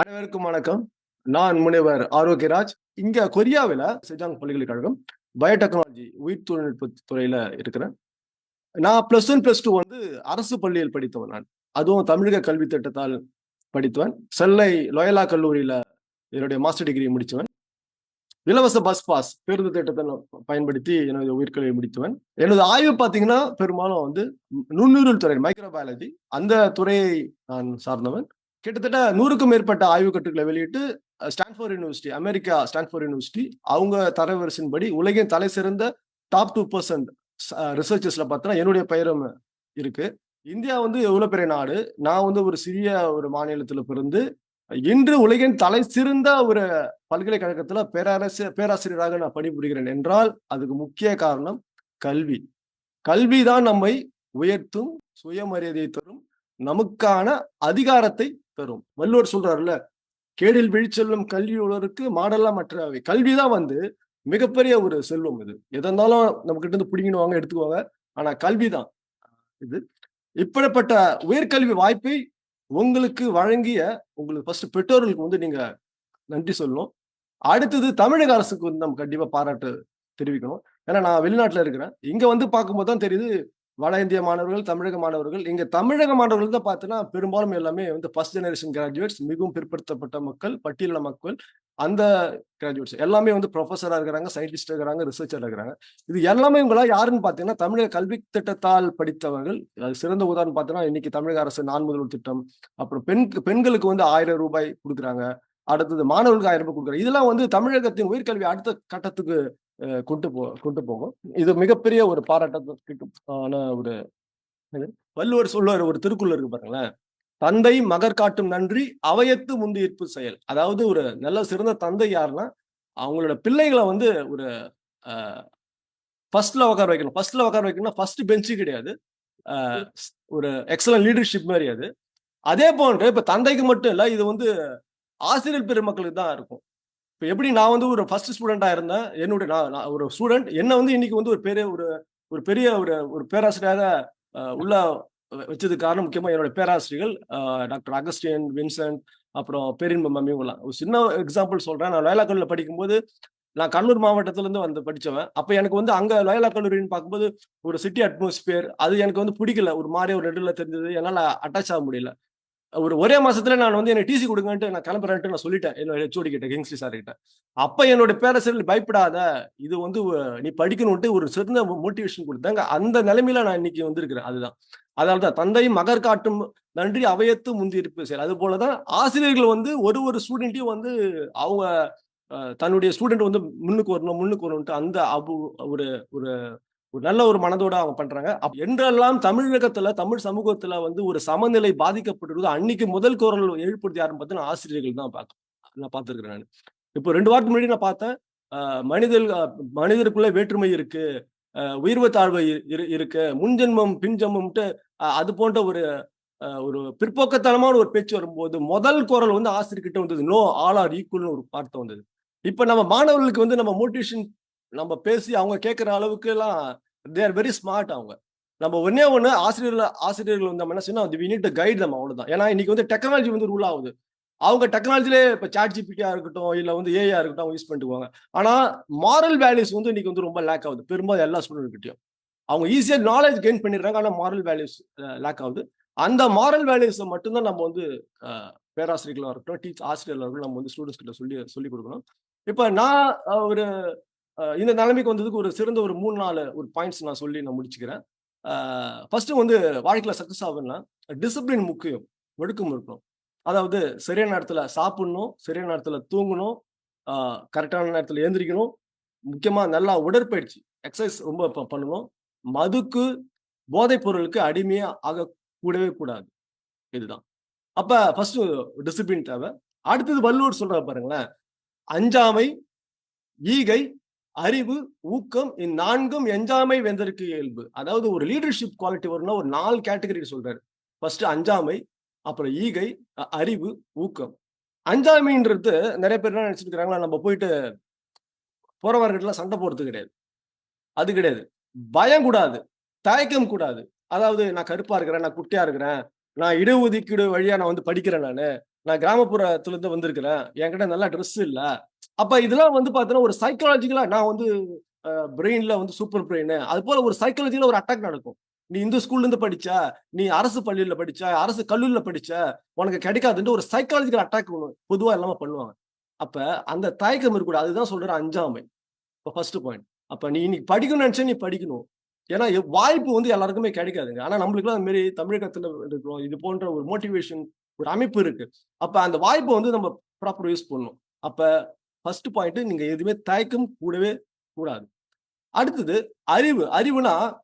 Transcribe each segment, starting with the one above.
அனைவருக்கும் வணக்கம். நான் முனைவர் ஆரோக்கியராஜ் இங்க கொரியாவில் செஜாங் பல்கலைக்கழகம் பயோடெக்னாலஜி உயிர் தொழில்நுட்ப துறையில இருக்கிறேன். நான் பிளஸ் ஒன் பிளஸ் டூ வந்து அரசு பள்ளியில் படித்தவன் நான். அதுவும் தமிழக கல்வி திட்டத்தால் படித்தவன். செல்லை லோயலா கல்லூரியில என்னுடைய மாஸ்டர் டிகிரி முடித்தவன். இலவச பஸ் பாஸ் பேருந்து திட்டத்தை நான் பயன்படுத்தி எனது உயிர்கல்வியை முடித்தவன். எனது ஆய்வு பார்த்தீங்கன்னா பெரும்பாலும் வந்து நுண்ணுயிரியல் துறை மைக்ரோபயாலஜி அந்த துறையை நான் சார்ந்தவன். கிட்டத்தட்ட நூறுக்கும் மேற்பட்ட ஆய்வு கட்டுகளை வெளியிட்டு Stanford University America Stanford University அவங்க தரவரிசையின்படி உலகின் தலை சிறந்த டாப் டூ பர்சன்ட் ரிசர்ச்சர்ஸ்ல பார்த்தோன்னா என்னுடைய பெயரும் இருக்கு. இந்தியா வந்து எவ்வளவு பெரிய நாடு? நான் வந்து ஒரு சிறிய ஒரு மாநிலத்துல பிறந்து இன்று உலகின் தலை சிறந்த ஒரு பல்கலைக்கழகத்துல பேரரசு பேராசிரியராக நான் பணிபுரிகிறேன் என்றால் அதுக்கு முக்கிய காரணம் கல்வி. கல்விதான் நம்மை உயர்த்தும் சுயமரியாதையை தரும் நமக்கான அதிகாரத்தை பெறும். வள்ளுவர் சொல்றாருல்ல கேடில் விழிச்செல்லும் கல்வியுள்ளவருக்கு மாடெல்லாம் மற்றவை. கல்விதான் வந்து மிகப்பெரிய ஒரு செல்வம் இது. எதனாலும் நம்ம கிட்ட இருந்து பிடிங்கிடுவாங்க எடுத்துக்குவாங்க. ஆனா கல்விதான் இது. இப்படிப்பட்ட உயர்கல்வி வாய்ப்பை உங்களுக்கு வழங்கிய உங்களுக்கு ஃபர்ஸ்ட் பெற்றோர்களுக்கு வந்து நீங்க நன்றி சொல்லணும். அடுத்தது தமிழக அரசுக்கு வந்து நம்ம கண்டிப்பா பாராட்டு தெரிவிக்கணும். ஏன்னா நான் வெளிநாட்டுல இருக்கிறேன். இங்க வந்து பார்க்கும்போது தான் தெரியுது வட இந்திய மாணவர்கள் தமிழக மாணவர்கள். இங்க தமிழக மாணவர்கள் தான் பார்த்தீங்கன்னா பெரும்பாலும் எல்லாமே வந்து ஃபர்ஸ்ட் ஜெனரேஷன் கிராஜுவேட்ஸ் மிகவும் பிற்படுத்தப்பட்ட மக்கள் பட்டியலின மக்கள். அந்த கிராஜுவேட்ஸ் எல்லாமே வந்து ப்ரொஃபஸராக இருக்கிறாங்க சயின்டிஸ்டாக இருக்கிறாங்க ரிசர்ச்சராக இருக்கிறாங்க. இது எல்லாமே இவங்களா யாருன்னு பார்த்தீங்கன்னா தமிழக கல்வி திட்டத்தால் படித்தவர்கள். அது சிறந்த உதாரணம் பார்த்தீங்கன்னா இன்னைக்கு தமிழக அரசு நான் முதல்வர் திட்டம். அப்புறம் பெண் பெண்களுக்கு வந்து ஆயிரம் ரூபாய் கொடுக்குறாங்க. அடுத்தது மாணவர்களுக்கு ஆயிரம் ரூபாய் கொடுக்குறாங்க. இதெல்லாம் வந்து தமிழகத்தின் உயர்கல்வி அடுத்த கட்டத்துக்கு கொண்டு போ கொண்டு போகும். இது மிகப்பெரிய ஒரு பாராட்டத்துக்கு ஆன ஒரு வள்ளுவர் சொல்லுவார் ஒரு திருக்குறள் இருக்கு பாருங்களேன். தந்தை மகர் காட்டும் நன்றி அவையத்து முந்து ஈர்ப்பு செயல். அதாவது ஒரு நல்ல சிறந்த தந்தை யாருன்னா அவங்களோட பிள்ளைகளை வந்து ஒரு ஃபர்ஸ்ட்ல உட்கார வைக்கணும். ஃபர்ஸ்ட்ல உட்கார வைக்கணும்னா ஃபர்ஸ்ட் பெஞ்சு கிடையாது. ஒரு எக்ஸலன்ட் லீடர்ஷிப் மாதிரி அது. அதே போன்று இப்ப தந்தைக்கு மட்டும் இல்ல இது வந்து ஆசிரியர் பெருமக்களுக்கு தான் இருக்கும். இப்போ எப்படி நான் வந்து ஒரு ஃபர்ஸ்ட் ஸ்டூடெண்டாக இருந்தேன் என்னுடைய நான் ஒரு ஸ்டூடெண்ட் என்னை வந்து இன்னைக்கு வந்து ஒரு பெரிய ஒரு ஒரு பெரிய ஒரு ஒரு பேராசிரியராக உள்ள வச்சது காரணம் முக்கியமாக என்னோட பேராசிரியர்கள் டாக்டர் அகஸ்டியன் வின்சென்ட் அப்புறம் பேரின்ப மம்மிவங்களாம் ஒரு சின்ன எக்ஸாம்பிள் சொல்கிறேன் நான் லயலா கல்லூரியில் படிக்கும்போது நான் கண்ணூர் மாவட்டத்துலேருந்து வந்து படிச்சவன். அப்போ எனக்கு வந்து அங்கே லயலா கல்லூரின்னு பார்க்கும்போது ஒரு சிட்டி அட்மாஸ்பியர் அது எனக்கு வந்து பிடிக்கல. ஒரு மாதிரி ஒரு நெடுல தெரிஞ்சது. என்னால் அட்டாச் ஆக முடியல. ஒரு ஒரே மாசத்துல நான் வந்து எனக்கு டிசி கொடுங்கன்ட்டு நான் கிளம்புறேன்ட்டு நான் சொல்லிட்டேன். என்னோட ஹெச்ஓடி கிட்ட கிங்ஸ்லி சார் கிட்ட. அப்ப என்னோட பேரரசர்கள் பயப்படாத இது வந்து நீ படிக்கணும்ட்டு ஒரு சிறந்த மோட்டிவேஷன் கொடுத்தாங்க. அந்த நிலைமையில நான் இன்னைக்கு வந்திருக்கிறேன். அதுதான். அதனால்தான் தந்தை மகர் காட்டும் நன்றி அவையத்து முந்தி இருப்பு செயல். அது போலதான் ஆசிரியர்கள் வந்து ஒரு ஒரு ஸ்டூடெண்ட்டையும் வந்து அவங்க தன்னுடைய ஸ்டூடெண்ட் வந்து முன்னுக்கு வரணும் முன்னுக்கு வரணும்ட்டு அந்த அபு ஒரு ஒரு ஒரு நல்ல ஒரு மனதோட அவங்க பண்றாங்க. என்றெல்லாம் தமிழகத்துல தமிழ் சமூகத்துல வந்து ஒரு சமநிலை பாதிக்கப்பட்டிருந்தது அன்னைக்கு முதல் குரல் எழுப்புறது யாருன்னு பார்த்தீங்கன்னா ஆசிரியர்கள் தான் பார்க்க நான் பார்த்துருக்கிறேன் நான். இப்போ ரெண்டு வாரத்துக்கு முன்னாடி நான் பார்த்தேன் மனிதர் மனிதருக்குள்ள வேற்றுமை இருக்கு உயர்வு தாழ்வு இருக்கு முன்ஜென்மம் பின்ஜென்மம்ட்டு அது போன்ற ஒரு ஒரு பிற்போக்கத்தனமான ஒரு பேச்சு வரும்போது முதல் குரல் வந்து ஆசிரியர்கிட்ட வந்தது. நோ ஆல் ஆர் ஈக்குவல்னு ஒரு வார்த்தை வந்தது. இப்ப நம்ம மாணவர்களுக்கு வந்து நம்ம மோட்டிவேஷன் நம்ம பேசி அவங்க கேட்குற அளவுக்கு எல்லாம் தேர் வெரி ஸ்மார்ட் அவங்க. நம்ம ஒன்னே ஒன்று ஆசிரியர்கள் ஆசிரியர்கள் வந்து நம்ம என்ன செய்யணும் வி நீட் கைட் நம்ம அவ்வளோதான் ஏன்னா இன்னைக்கு வந்து டெக்னாலஜி வந்து ரூல் ஆகுது. அவங்க டெக்னாலஜிலே இப்போ சாட் ஜிபிடியா இருக்கட்டும் இல்லை வந்து ஏஐயா இருக்கட்டும் அவங்க யூஸ் பண்ணிட்டுவாங்க ஆனால் மாரல் வேல்யூஸ் வந்து இன்னைக்கு வந்து ரொம்ப லேக் ஆகுது. பெரும்பாலும் எல்லா ஸ்டூடெண்ட்கிட்டையும் அவங்க ஈஸியாக நாலேஜ் கெயின் பண்ணிடுறாங்க ஆனால் மாரல் வேல்யூஸ் லேக் ஆகுது. அந்த மாரல் வேல்யூஸை மட்டும்தான் நம்ம வந்து பேராசிரியர்களாக இருக்கட்டும் டீச் ஆசிரியர்களாக இருக்கட்டும் நம்ம வந்து ஸ்டூடெண்ட்ஸ் கிட்ட சொல்லி சொல்லி கொடுக்கணும். இப்போ நான் ஒரு இந்த நிலைமைக்கு வந்ததுக்கு ஒரு சிறந்த ஒரு மூணு நாலு ஒரு பாயிண்ட்ஸ் நான் சொல்லி நான் முடிச்சுக்கிறேன். ஃபர்ஸ்ட் வந்து வாழ்க்கையில் சக்ஸஸ் ஆகுன்னா டிசிப்ளின் முக்கியம் ஒழுக்கம் இருக்கணும். அதாவது சரியான நேரத்தில் சாப்பிடணும் சரியான நேரத்தில் தூங்கணும் கரெக்டான நேரத்தில் எழுந்திரிக்கணும் முக்கியமாக நல்லா உடற்பயிற்சி எக்ஸசைஸ் ரொம்ப பண்ணணும் மதுக்கு போதைப் பொருளுக்கு அடிமையாக ஆக கூடவே கூடாது. இதுதான். அப்போ ஃபர்ஸ்ட் டிசிப்ளின் தேவை. அடுத்தது வள்ளுவர் சொல்ற பாருங்களேன் அஞ்சாமை ஈகை அறிவு ஊக்கம் இந்நான்கும் எஞ்சாமை வெந்தருக்கு இயல்பு. அதாவது ஒரு லீடர்ஷிப் குவாலிட்டி வரும்னா ஒரு நாலு கேட்டகரி சொல்றாரு. ஃபர்ஸ்ட் அஞ்சாமை அப்புறம் ஈகை அறிவு ஊக்கம். அஞ்சாமைன்றது நிறைய பேர் என்ன நினைச்சிருக்கிறாங்களா நம்ம போயிட்டு போறவர்கிட்டலாம் சண்டை போடுறது கிடையாது. அது கிடையாது. பயம் கூடாது. தயக்கம் கூடாது. அதாவது நான் கருப்பா இருக்கிறேன் நான் குட்டியா இருக்கிறேன் நான் இடஒதுக்கீடு வழியா நான் வந்து படிக்கிறேன் நான். நான் கிராமப்புறத்துல இருந்து வந்திருக்கிறேன். என்கிட்ட நல்ல ட்ரெஸ் இல்லை. அப்ப இதெல்லாம் வந்து பாத்தீங்கன்னா ஒரு சைக்காலஜிக்கலா நான் வந்து பிரெயின்ல வந்து சூப்பர் பிரெயின் அது போல ஒரு சைக்காலஜில ஒரு அட்டாக் நடக்கும். நீ இந்த ஸ்கூல்ல இருந்து படிச்ச நீ அரசு பள்ளியில படிச்ச அரசு கல்லூரியில படிச்ச உனக்கு கிடைக்காதுன்ட்டு ஒரு சைக்காலஜிக்கல் அட்டாக் பொதுவா எல்லாமே பண்ணுவாங்க. அப்ப அந்த தயக்கம் இருக்கக்கூடாது. அதுதான் சொல்ற அஞ்சாமை. இப்போ ஃபர்ஸ்ட் பாயிண்ட் அப்ப நீ இன்னைக்கு படிக்கணும்னு நினைச்சா நீ படிக்கணும். ஏன்னா எ- வாய்ப்பு வந்து எல்லாருக்குமே கிடைக்காதுங்க. ஆனா நம்மளுக்குலாம் அந்த மாதிரி தமிழகத்துல இருக்கிறோம். இது போன்ற ஒரு மோட்டிவேஷன் ஒரு அமைப்பு இருக்கு. அப்ப அந்த வாய்ப்பை வந்து நம்ம ப்ராப்பர் யூஸ் பண்ணணும். அப்ப ஃபர்ஸ்ட் பாயிண்ட் நீங்க எதுவுமே தயக்கம் கூடவே கூடாது. அடுத்தது அறிவு. அறிவுனா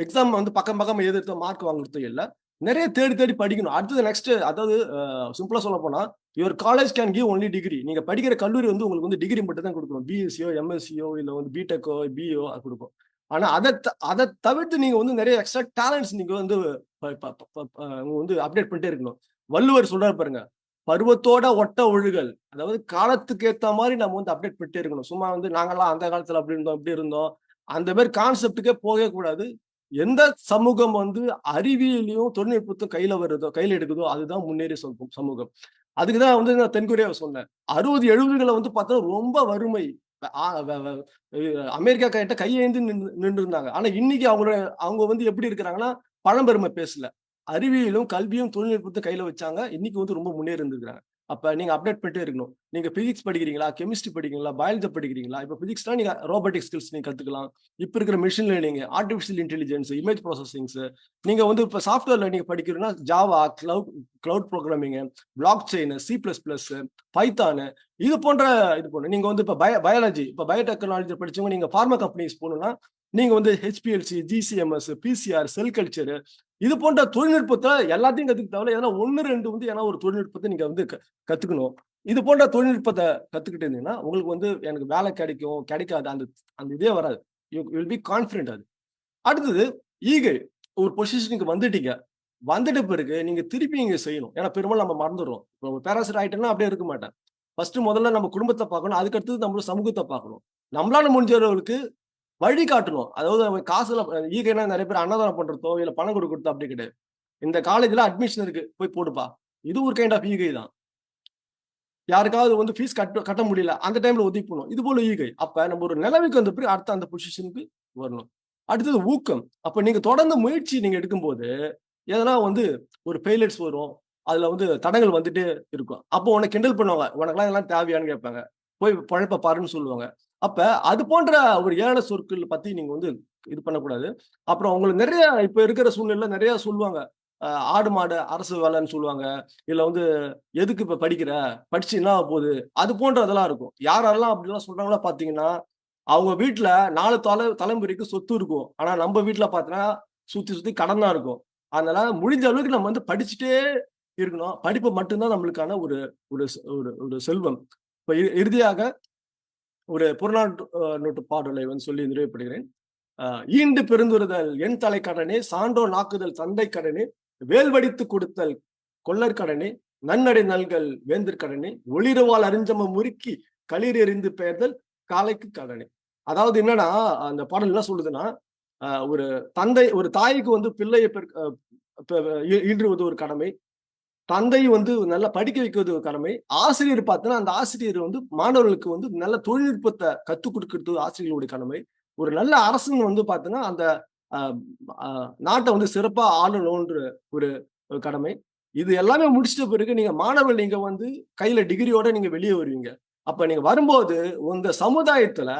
எக்ஸாம் வந்து பக்கம் பக்கம் எதிர்த்து மார்க் வாங்குறது இல்லை நிறைய தேடி தேடி படிக்கணும். அடுத்தது நெக்ஸ்ட் அதாவது சிம்பிளா சொல்ல போனா your college can give only degree நீங்க படிக்கிற கல்லூரி வந்து உங்களுக்கு வந்து டிகிரி மட்டும் தான் கொடுக்கணும். பிஎஸ்சியோ எம்எஸ்சியோ இல்ல வந்து பிடெக்கோ பிஓ கொடுக்கும். ஆனா அதை த- அதை தவிர்த்து நீங்க வந்து நிறைய எக்ஸ்ட்ரா டேலண்ட்ஸ் நீங்க வந்து ப- ப- வந்து அப்டேட் பண்ணிட்டே இருக்கணும். வள்ளுவர் சொல்றாரு பாருங்க பருவத்தோட ஒட்ட ஒழுகல். அதாவது காலத்துக்கு ஏத்த மாதிரி நம்ம வந்து அப்டேட் பண்ணிட்டே இருக்கணும். சும்மா வந்து நாங்கெல்லாம் அந்த காலத்துல அப்படி இருந்தோம் இப்படி இருந்தோம். அந்த மாதிரி கான்செப்டுக்கே போகவே கூடாது. எந்த சமூகம் வந்து அறிவியலையும் தொழில்நுட்பத்தையும் கையில வருதோ கையில எடுக்குதோ அதுதான் முன்னேறி சமூகம் சமூகம். அதுக்கு தான் வந்து நான் தென்கொரியாவை சொன்னேன். அறுபது எழுபதுகளை வந்து பார்த்தா ரொம்ப வறுமை. அமெரிக்கா கிட்ட கையேந்து நின்று நின்று இருந்தாங்க ஆனா இன்னைக்கு அவங்களோட அவங்க வந்து எப்படி இருக்கிறாங்கன்னா பழம்பெருமை பேசல. அறிவியலும் கல்வியும் தொழில்நுட்பத்தை கையில வச்சாங்க. இன்னைக்கு வந்து ரொம்ப முன்னேறி இருந்திருக்காங்க அப்ப நீங்க அப்டேட் பண்ணிட்டே இருக்கணும். நீங்க பிசிக்ஸ் படிக்கிறீங்களா? கெமிஸ்ட்ரி படிக்கிறீங்களா? பயாலஜி படிக்கிறீங்களா? இப்ப பிசிக்ஸ்னா நீங்க ரோபோட்டிக் ஸ்கில்ஸ் நீங்க கத்துக்கலாம். இப்ப இருக்கிற machine learning artificial intelligence image processings நீங்க வந்து இப்ப சாஃப்ட்வேர்ல நீங்க படிக்கிறீங்கன்னா Java cloud cloud programming blockchain C plus plus Python இது போன்ற இது போன நீங்க வந்து இப்ப பய பயாலஜி இப்ப பயோடெக்னாலஜி படிச்சவங்க நீங்க ஃபார்மா கம்பெனிஸ் போகணும்னா நீங்க வந்து HPLC GCMS PCR cell culture இது போன்ற தொழில்நுட்பத்தை எல்லாத்தையும் கத்துக்க தேவையில்ல ஏன்னா ஒன்று ரெண்டு வந்து ஏன்னா ஒரு தொழில்நுட்பத்தை நீங்க வந்து கத்துக்கணும். இது போன்ற தொழில்நுட்பத்தை கத்துக்கிட்டு இருந்தீங்கன்னா உங்களுக்கு வந்து எனக்கு வேலை கிடைக்கும் கிடைக்காது. அந்த அந்த இதே வராது. யூ வில் பி கான்ஃபிடென்ட் அது. அடுத்தது ஈகை ஒரு பொசிஷனுக்கு வந்துட்டீங்க. வந்துட்ட பிறகு நீங்க திருப்பி இங்க செய்யணும். ஏன்னா பெரும்பாலும் நம்ம மறந்துடுறோம். இப்போ பேராசிரியர் ஆயிட்டேன்னா அப்படியே இருக்க மாட்டேன். ஃபர்ஸ்ட் முதல்ல நம்ம குடும்பத்தை பார்க்கணும். அதுக்கு அடுத்தது நம்ம சமூகத்தை பார்க்கணும். நம்மளால முடிஞ்சவர்களுக்கு வழி காட்டணும் அதாவது காசுல ஈகைனா நிறைய பேர் அன்னதானம் பண்றதோ இல்ல பணம் கொடுக்கறதோ அப்படி கிடையாது. இந்த காலேஜ்ல அட்மிஷன் இருக்கு. போய் போடுப்பா. இது ஒரு கைண்ட் ஆஃப் ஈகை தான். யாருக்காவது வந்து ஃபீஸ் கட்ட கட்ட முடியல. அந்த டைம்ல ஒதுக்கி போகணும் இது போல ஈகை அப்ப நம்ம ஒரு நிலவுக்கு வந்த பிறகு அடுத்த அந்த பொசிஷனுக்கு வரணும். அடுத்தது ஊக்கம். அப்ப நீங்க தொடர்ந்து முயற்சி நீங்க எடுக்கும்போது எதனா வந்து ஒரு ஃபெயிலியர்ஸ் வரும். அதுல வந்து தடங்கள் வந்துட்டே இருக்கும். அப்போ உனக்கு கிண்டல் பண்ணுவாங்க. உனக்கெல்லாம் இதெல்லாம் தேவையான்னு கேட்பாங்க. போய் பழப்ப பாருன்னு சொல்லுவாங்க. அப்ப அது போன்ற ஒரு ஏழை சொற்கள் பத்தி நீங்க வந்து இது பண்ணக்கூடாது. அப்புறம் உங்களுக்கு நிறைய இப்ப இருக்கிற சூழ்நிலை நிறைய சொல்லுவாங்க. ஆடு மாடு அரசு வேலைன்னு சொல்லுவாங்க. இல்ல வந்து எதுக்கு இப்ப படிக்கிற? படிச்சு என்ன போகுது? அது போன்ற அதெல்லாம் இருக்கும். யாரெல்லாம் அப்படிலாம் சொல்றாங்களோ பாத்தீங்கன்னா அவங்க வீட்டுல நாலு தலை தலைமுறைக்கு சொத்து இருக்கும். ஆனா நம்ம வீட்டுல பாத்தீங்கன்னா சுத்தி சுத்தி கடன் தான் இருக்கும். அதனால முடிஞ்ச அளவுக்கு நம்ம வந்து படிச்சுட்டே இருக்கணும். படிப்பு மட்டும்தான் நம்மளுக்கான ஒரு ஒரு செ- ஒரு ஒரு செல்வம். இப்ப இறுதியாக ஒரு புறநாட்டு நோட்டு பாடலை வந்து சொல்லி நிறைவுப்படுகிறேன் ஈண்டு பெருந்துறுதல் என் தலை கடனே சான்றோ நாக்குதல் தந்தை கடனே வேல்வடித்து கொடுத்தல் கொள்ளர் கடனே நன்னடை நல்கள் வேந்தர் கடனே ஒளிரவால் அறிஞ்சம முறுக்கி களிர் எறிந்து பெயர்தல் காலைக்கு கடனே. அதாவது என்னன்னா அந்த பாடல் என்ன சொல்லுதுன்னா ஒரு தந்தை ஒரு தாய்க்கு வந்து பிள்ளையை ஈன்றுவது ஒரு கடமை தந்தை வந்து நல்லா படிக்க வைக்கிறது ஒரு கடமை. ஆசிரியர் பார்த்தோன்னா அந்த ஆசிரியர் வந்து மாணவர்களுக்கு வந்து நல்ல தொழில்நுட்பத்தை கற்றுக் கொடுக்கறது ஆசிரியர்களுடைய கடமை. ஒரு நல்ல அரசன் வந்து பார்த்தீங்கன்னா அந்த ஆஹ், நாட்டை வந்து சிறப்பா ஆளணும்ன்ற ஒரு கடமை. இது எல்லாமே முடிச்சிட்ட பிறகு நீங்க மாணவர்கள் நீங்க வந்து கையில டிகிரியோட நீங்க வெளியே வருவீங்க. அப்ப நீங்க வரும்போது உங்க சமுதாயத்துல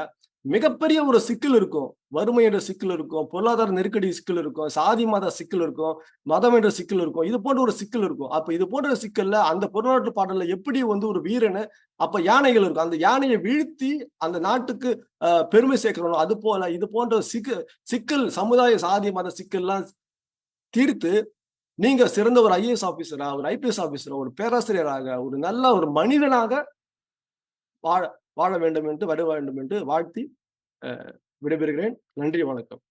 மிகப்பெரிய ஒரு சிக்கல் இருக்கும். வறுமை என்ற சிக்கல் இருக்கும். பொருளாதார நெருக்கடி சிக்கல் இருக்கும். சாதி மத சிக்கல் இருக்கும். மதம் என்ற சிக்கல் இருக்கும். இது போன்ற ஒரு சிக்கல் இருக்கும். அப்ப இது போன்ற சிக்கல்ல அந்த பொருளாட்டு பாடல்ல எப்படி வந்து ஒரு வீரனை அப்ப யானைகள் இருக்கும். அந்த யானையை வீழ்த்தி அந்த நாட்டுக்கு அஹ், பெருமை சேர்க்கணும். அது போல இது போன்ற சிக்க சிக்கல் சமுதாய சாதி மத சிக்கல்லாம் தீர்த்து நீங்க சிறந்த ஒரு ஐஏஎஸ் ஆபீசரா ஒரு ஐபிஎஸ் ஆபீசரா ஒரு பேராசிரியராக ஒரு நல்ல ஒரு மனிதனாக வாழ வாழ வேண்டும் என்று வர வேண்டும் என்று வாழ்த்தி அஹ், விடைபெறுகிறேன். நன்றி வணக்கம்.